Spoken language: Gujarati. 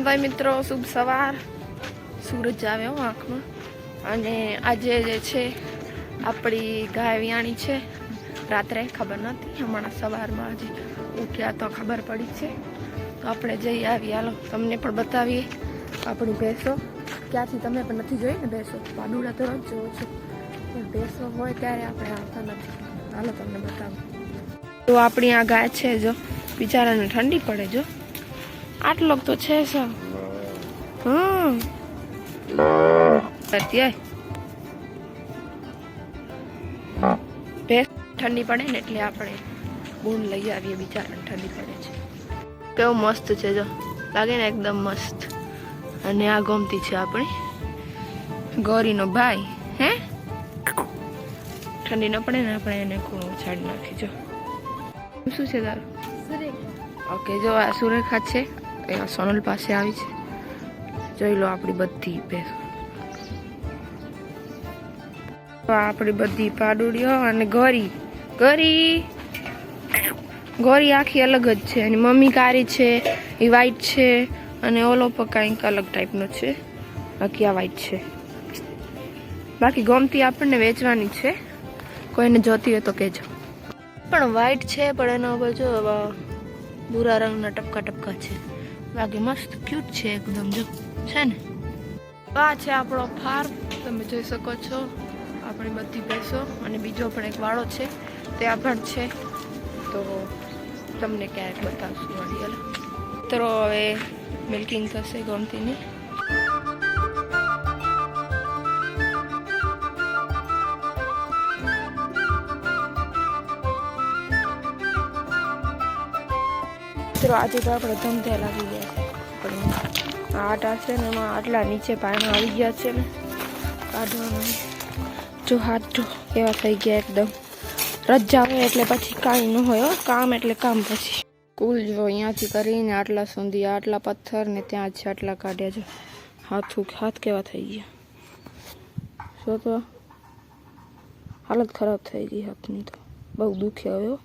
ભાઈ મિત્રો, શુભ સવાર. સૂરજ આવે હું આંખમાં. અને આજે જે છે, આપણી ગાય વિયાણી છે. રાત્રે ખબર નથી હમણાં સવારમાં આજે ઉઠ્યા તો ખબર પડી છે. તો આપણે જઈ આવીએ. હાલો, તમને પણ બતાવીએ આપણી ભેંસો. ક્યાંથી તમે પણ નથી જોઈ ને ભેંસો? પાડુડા તો રોજ જોવો છો. પણ ભેંસો હોય ત્યારે આપણે આવતા નથી. હાલો, તમને બતાવું. તો આપણી આ ગાય છે જો, બિચારાને ઠંડી પડે જો. આટલો તો છે સર હમ. ઠંડી પડે ને એટલે આપણે બૂન લઈ આવીએ બિચારાને ઠંડી પડે છે. કેવું મસ્ત છે જો. લાગે ને એકદમ મસ્ત. અને આ ગમતી છે આપણી. ગૌરીનો ભાઈ હે? ઠંડી ન પડે ને આપણે એને ખૂણો ઉછાડી નાખી જો. શું છે તારું? ઓકે જો આ સુરેખા છે આ સોનલ પાસે આવી છે. જોઈ લો આપણી બધી આપણી બધી પાડુડીઓ અને ગોરી. ગોરી! ગોરી આખી અલગ જ છે. એની મમ્મી કારી છે, એ વ્હાઈટ છે અને ઓલો કંઈક અલગ ટાઈપનો છે. બાકી આ વ્હાઈટ છે. બાકી ગમતી આપણને વેચવાની છે. કોઈને જોતી હોય તો કહેજો. પણ વ્હાઈટ છે, પણ એના ઉપર જો ભૂરા રંગના ટપકા ટપકા છે. બાકી મસ્ત ક્યુટ છે એકદમ, જો. છે ને? આ છે આપણો ફાર્મ તમે જોઈ શકો છો. આપણી બધી ભેંસો અને બીજો પણ એક વાળો છે ત્યાં પણ છે. તો તમને ક્યારેક બતાવશું વળી, હાલો. મિત્રો હવે મિલ્કિંગ થશે ગમતીની. મિત્રો, આજે તો આપણે ધમધે લાગી ગયા પણ આટા છે ને, એમાં આટલા નીચે પાણી આવી ગયા છે ને. કાઢવાના જો હાથ જો એવા થઈ ગયા એકદમ. રજા હોય એટલે પછી કાંઈ ન હોય. કામ એટલે કામ પછી. કુલ જો અહીંયાથી કરીને આટલા સુધી આટલા પથ્થર ને ત્યાં છે આટલા કાઢ્યા છે. હાથું હાથ કેવા થઈ ગયા. જો તો હાલત ખરાબ થઈ ગઈ હાથની તો. બહુ દુખે હો.